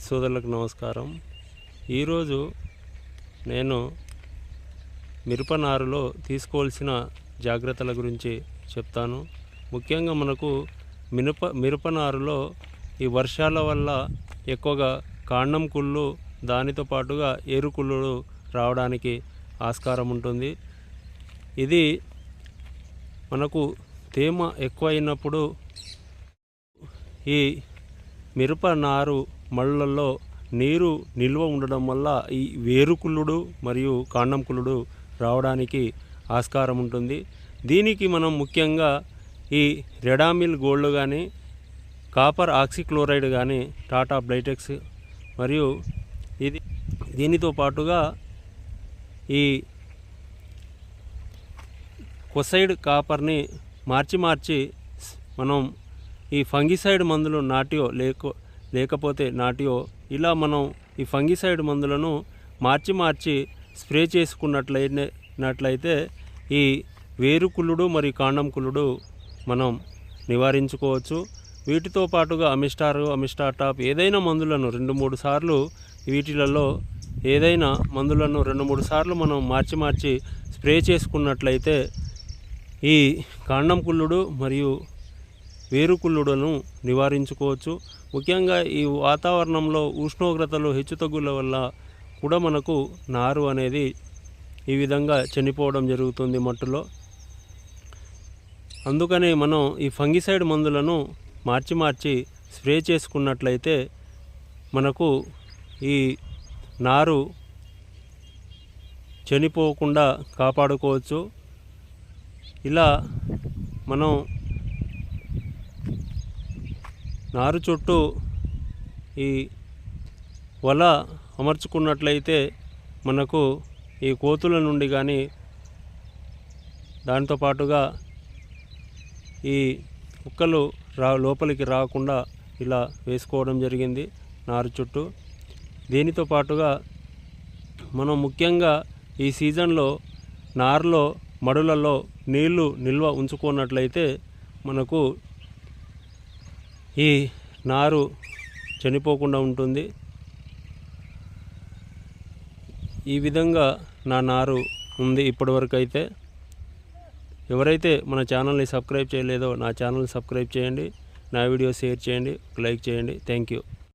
సోదరులకు నమస్కారం. ఈరోజు నేను మిరప నారులో తీసుకోవాల్సిన జాగ్రత్తల గురించి చెప్తాను. ముఖ్యంగా మనకు మినప మిరప నారులో ఈ వర్షాల వల్ల ఎక్కువగా కాండం కుళ్ళు దానితో పాటుగా ఏరుకుళ్ళు రావడానికి ఆస్కారం ఉంటుంది. ఇది మనకు తేమ ఎక్కువైనప్పుడు ఈ మిరప నారు మళ్ళల్లో నీరు నిల్వ ఉండడం వల్ల ఈ వేరుకుళ్ళుడు మరియు కాండం కుళ్ళుడు రావడానికి ఆస్కారం ఉంటుంది. దీనికి మనం ముఖ్యంగా ఈ రెడామిల్ గోల్డ్ కానీ కాపర్ ఆక్సిక్లోరైడ్ కానీ టాటా బ్లైటెక్స్ మరియు ఇది దీనితో పాటుగా ఈ కొసైడ్ కాపర్ని మార్చి మార్చి మనం ఈ ఫంగిసైడ్ మందులు నాటియో లేక లేకపోతే నాటియో. ఇలా మనం ఈ ఫంగిసైడ్ మందులను మార్చి మార్చి స్ప్రే చేసుకున్నట్లయినట్లయితే ఈ వేరుకుళ్ళుడు మరియు కాండం కుళ్ళుడు మనం నివారించుకోవచ్చు. వీటితో పాటుగా అమిస్టార్ అమిస్టార్ టాప్ ఏదైనా మందులను రెండు మూడు సార్లు వీటిలలో ఏదైనా మందులను రెండు మూడు సార్లు మనం మార్చి మార్చి స్ప్రే చేసుకున్నట్లయితే ఈ కాండం కుళ్ళుడు మరియు వేరుకుళ్ళుడను నివారించుకోవచ్చు. ముఖ్యంగా ఈ వాతావరణంలో ఉష్ణోగ్రతలు హెచ్చుతగ్గుల వల్ల కూడా మనకు నారు అనేది ఈ విధంగా చనిపోవడం జరుగుతుంది మట్టులో. అందుకనే మనం ఈ ఫంగిసైడ్ మందులను మార్చి మార్చి స్ప్రే చేసుకున్నట్లయితే మనకు ఈ నారు చనిపోకుండా కాపాడుకోవచ్చు. ఇలా మనం నారు చుట్టూ ఈ వల అమర్చుకున్నట్లయితే మనకు ఈ కోతుల నుండి కానీ దాంతో పాటుగా ఈ కుక్కలు రా లోపలికి రాకుండా ఇలా వేసుకోవడం జరిగింది నారు చుట్టూ. దీనితో పాటుగా మనం ముఖ్యంగా ఈ సీజన్లో నారులో మడులలో నీళ్ళు నిల్వ ఉంచుకున్నట్లయితే మనకు ఈ నారు చనిపోకుండా ఉంటుంది. ఈ విధంగా నా నారు ఉంది ఇప్పటివరకు అయితే ఎవరైతే మన ఛానల్ని సబ్స్క్రైబ్ చేయలేదో నా ఛానల్ని సబ్స్క్రైబ్ చేయండి. నా వీడియో షేర్ చేయండి. లైక్ చేయండి. Thank you.